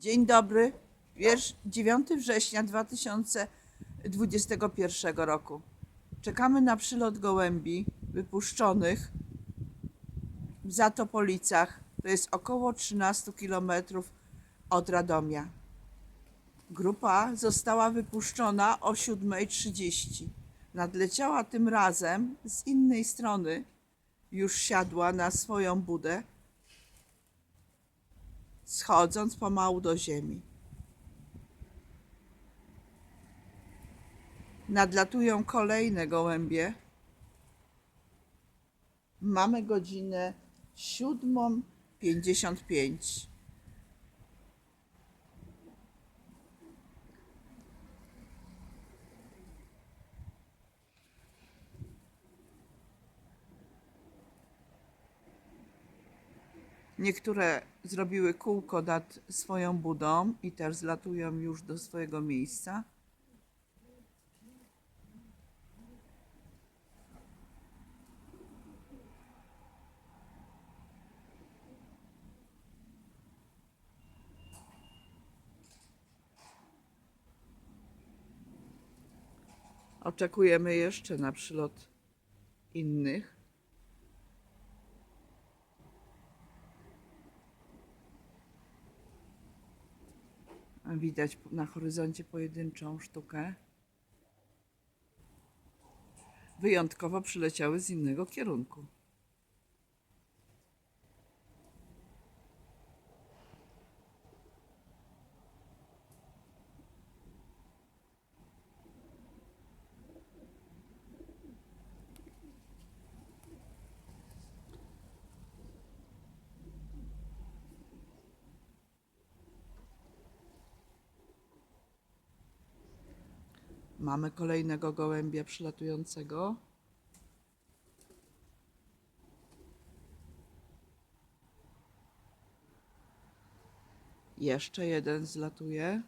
Dzień dobry. Wiersz 9 września 2021 roku. Czekamy na przylot gołębi wypuszczonych w Zatopolicach. To jest około 13 km od Radomia. Grupa została wypuszczona o 7.30. Nadleciała tym razem z innej strony. Już siadła na swoją budę schodząc pomału do ziemi. Nadlatują kolejne gołębie. Mamy godzinę 7.55. Niektóre zrobiły kółko nad swoją budą i też zlatują już do swojego miejsca. Oczekujemy jeszcze na przylot innych. Widać na horyzoncie pojedynczą sztukę. Wyjątkowo przyleciały z innego kierunku. Mamy kolejnego gołębia przylatującego. Jeszcze jeden zlatuje.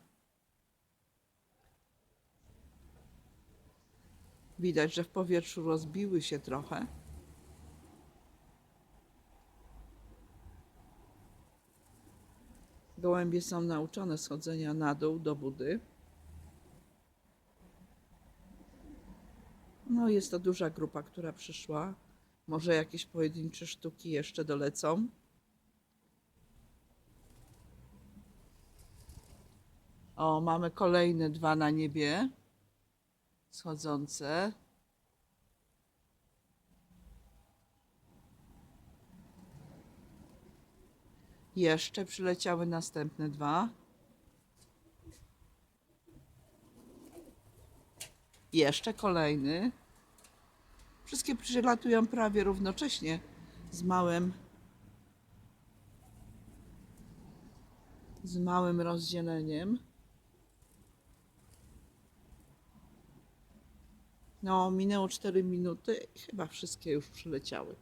Widać, że w powietrzu rozbiły się trochę. Gołębie są nauczone schodzenia na dół do budy. No, jest to duża grupa, która przyszła. Może jakieś pojedyncze sztuki jeszcze dolecą. O, mamy kolejne dwa na niebie schodzące. Jeszcze przyleciały następne dwa. Jeszcze kolejny. Wszystkie przylatują prawie równocześnie z małym z małym rozdzieleniem. No, minęło 4 minuty i chyba wszystkie już przyleciały.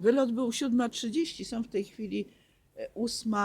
Wylot był 7.30, są w tej chwili e, ósma